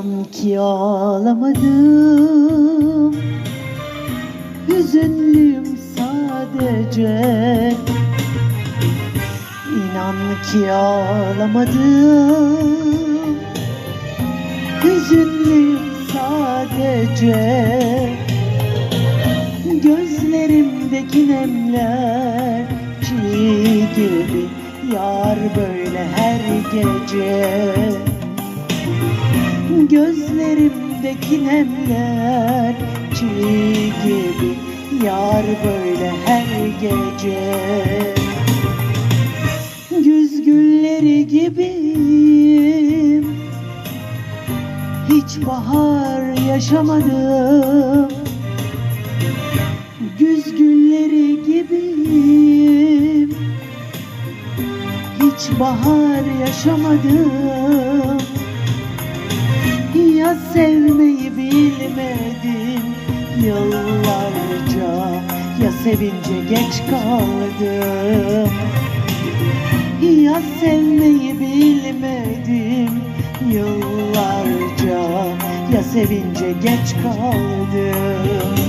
İnan ki ağlamadım. Hüzünlüyüm sadece. İnan ki ağlamadım. Hüzünlüyüm sadece. Gözlerimdeki nemler çiğ gibi. Yar böyle her gece. Gözlerimdeki nemler çiğ gibi Yar böyle her gece. Güz gülleri gibiyim. Hiç bahar yaşamadım. Güz gülleri gibiyim. Hiç bahar yaşamadım Ya sevmeyi bilmedim yıllarca. Ya sevince geç kaldım. Ya sevmeyi bilmedim yıllarca. Ya sevince geç kaldım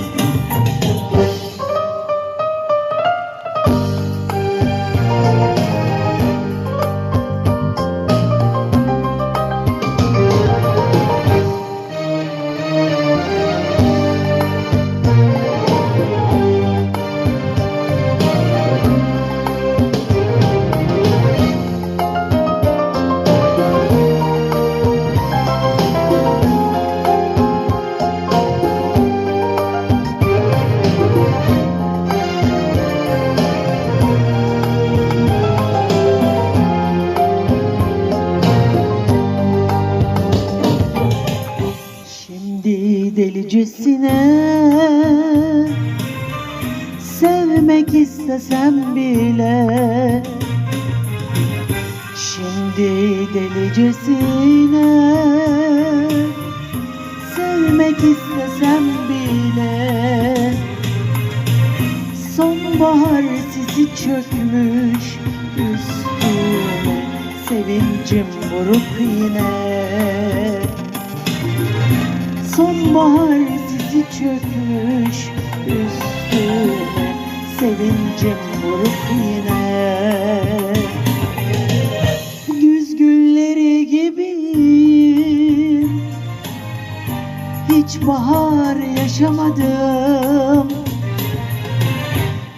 delicesine Sevmek istesem bile. Şimdi delicesine Sevmek istesem bile. Sonbahar sisi çökmüş üstüme Sevincim buruk yine çökmüş üstüme Sevincim vuruk yine. Güz gülleri gibiyim Hiç bahar yaşamadım.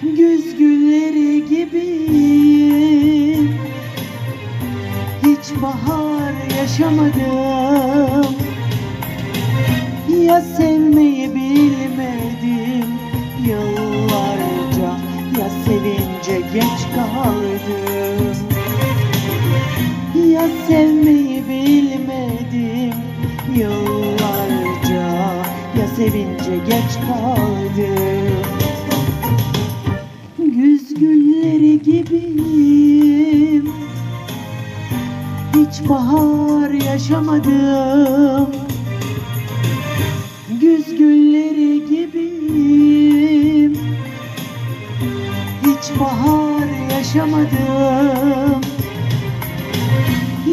Güz gülleri gibiyim Hiç bahar yaşamadım ya sevmeyi bilmedim. Yıllarca Ya sevince geç kaldım. Ya sevmeyi bilmedim. Yıllarca Ya sevince geç kaldım. Güz gülleri gibiyim. Hiç bahar yaşamadım bahar yaşamadım.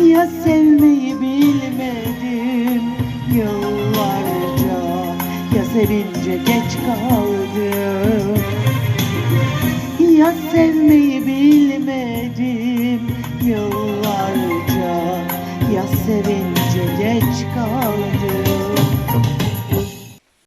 Ya sevmeyi bilmedim yıllarca Ya sevince geç kaldım. Ya sevmeyi bilmedim